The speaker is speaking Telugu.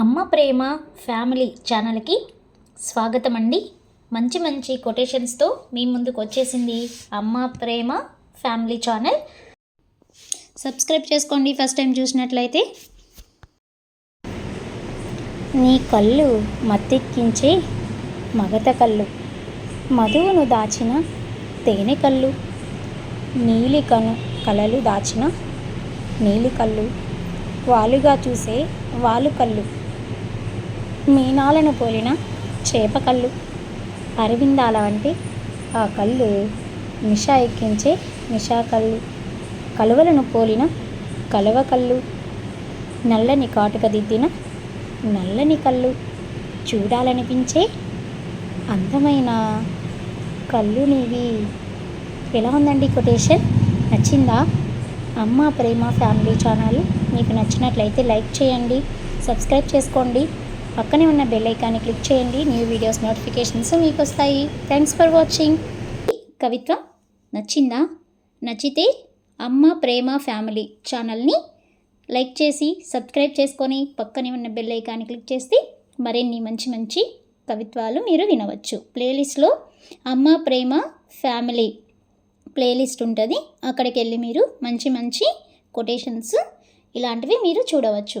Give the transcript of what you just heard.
అమ్మ ప్రేమ ఫ్యామిలీ ఛానల్కి స్వాగతం అండి మంచి మంచి కొటేషన్స్తో మీ ముందుకు వచ్చేసింది Amma Prema family channel. Subscribe చేసుకోండి ఫస్ట్ టైం చూసినట్లయితే. నీ కళ్ళు మత్తెక్కించే మగత కళ్ళు మధువును దాచిన తేనె కళ్ళు నీలి కను కళలు దాచిన నీలి కళ్ళు వాలుగా చూసే వాలు కళ్ళు. మీనాలను పోలిన చేప కళ్ళు. అరవిందాల వంటి ఆ కళ్ళు నిషా ఎక్కించే నిషా కళ్ళు. కలువలను పోలిన కలువ కళ్ళు. నల్లని కాటుక దిద్దిన నల్లని కళ్ళు. చూడాలనిపించే అందమైన కళ్ళు నీవి. ఎలా ఉందండి కొటేషన్? నచ్చిందా? అమ్మ ప్రేమ ఫ్యామిలీ ఛానల్ మీకు నచ్చినట్లయితే లైక్ చేయండి సబ్స్క్రైబ్ చేసుకోండి. పక్కనే ఉన్న బెల్ ఐకాన్ని క్లిక్ చేయండి. న్యూ వీడియోస్ నోటిఫికేషన్స్ మీకు వస్తాయి థ్యాంక్స్ ఫర్ వాచింగ్ కవిత్వం నచ్చిందా? నచ్చితే అమ్మ ప్రేమ ఫ్యామిలీ ఛానల్ని లైక్ చేసి సబ్స్క్రైబ్ చేసుకొని పక్కనే ఉన్న బెల్ ఐకాన్ని క్లిక్ చేస్తే మరిన్ని మంచి మంచి కవిత్వాలు మీరు వినవచ్చు. ప్లేలిస్ట్లో అమ్మ ప్రేమ ఫ్యామిలీ ప్లేలిస్ట్ ఉంటుంది. అక్కడికి వెళ్ళి మీరు మంచి మంచి కొటేషన్స్ ఇలాంటివి మీరు చూడవచ్చు.